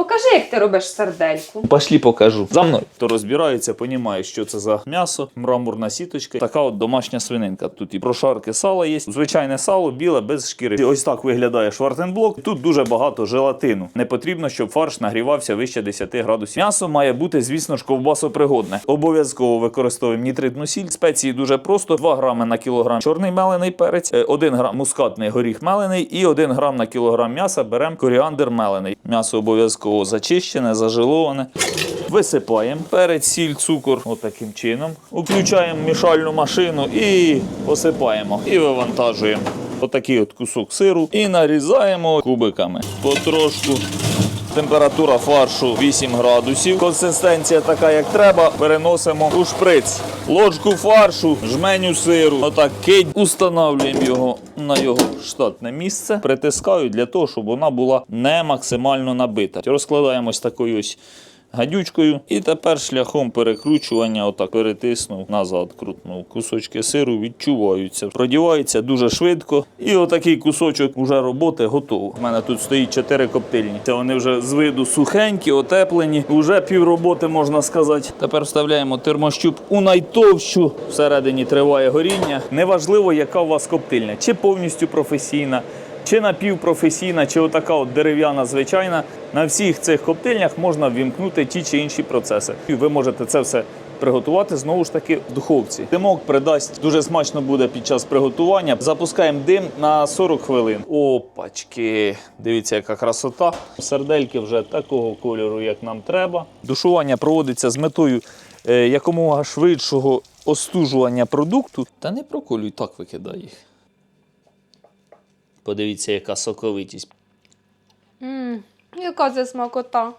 Покажи, як ти робиш сардельку. Пошлі покажу. За мною. Хто розбирається, понімає, що це за м'ясо, мраморна сіточка. Така от домашня свининка. Тут і прошарки сала є. Звичайне сало, біле, без шкіри. І Ось так виглядає швартенблок. Тут дуже багато желатину. Не потрібно, щоб фарш нагрівався вище 10 градусів. М'ясо має бути, звісно ж, ковбасопригодне. Обов'язково використовуємо нітритну сіль. Спеції дуже просто: 2 грами на кілограм чорний мелений перець, 1 грам мускатний горіх мелений і 1 грам на кілограм м'яса беремо коріандр мелений. М'ясо обов'язково зачищене, зажиловане. Висипаємо перець, сіль, цукор отаким чином. Включаємо мішальну машину і посипаємо. І вивантажуємо. Отакий от кусок сиру і нарізаємо кубиками. Потрошку. Температура фаршу 8 градусів. Консистенція така, як треба. Переносимо у шприц. Ложку фаршу, жменю сиру. Отак кидь. Устанавлюємо його на його штатне місце. Притискаю для того, щоб вона була не максимально набита. Розкладаємо ось такою ось гадючкою. І тепер шляхом перекручування, отак перетиснув, назад крутнув. Кусочки сиру відчуваються. Продіваються дуже швидко. І отакий кусочок уже роботи готово. У мене тут стоїть 4 коптильні. Це вони вже з виду сухенькі, отеплені. Уже пів роботи можна сказати. Тепер вставляємо термощуп у найтовщу. Всередині триває горіння. Неважливо, яка у вас коптильня, чи повністю професійна. Чи напівпрофесійна, чи отака от дерев'яна звичайна. На всіх цих коптильнях можна ввімкнути ті чи інші процеси. І ви можете це все приготувати знову ж таки в духовці. Димок придасть дуже смачно буде під час приготування. Запускаємо дим на 40 хвилин. Опачки! Дивіться, яка красота. Сардельки вже такого кольору, як нам треба. Душування проводиться з метою е, якомога швидшого остужування продукту. Та не проколюй, так викидай їх. Подивіться, яка соковитість. Ммм, яка це смакота.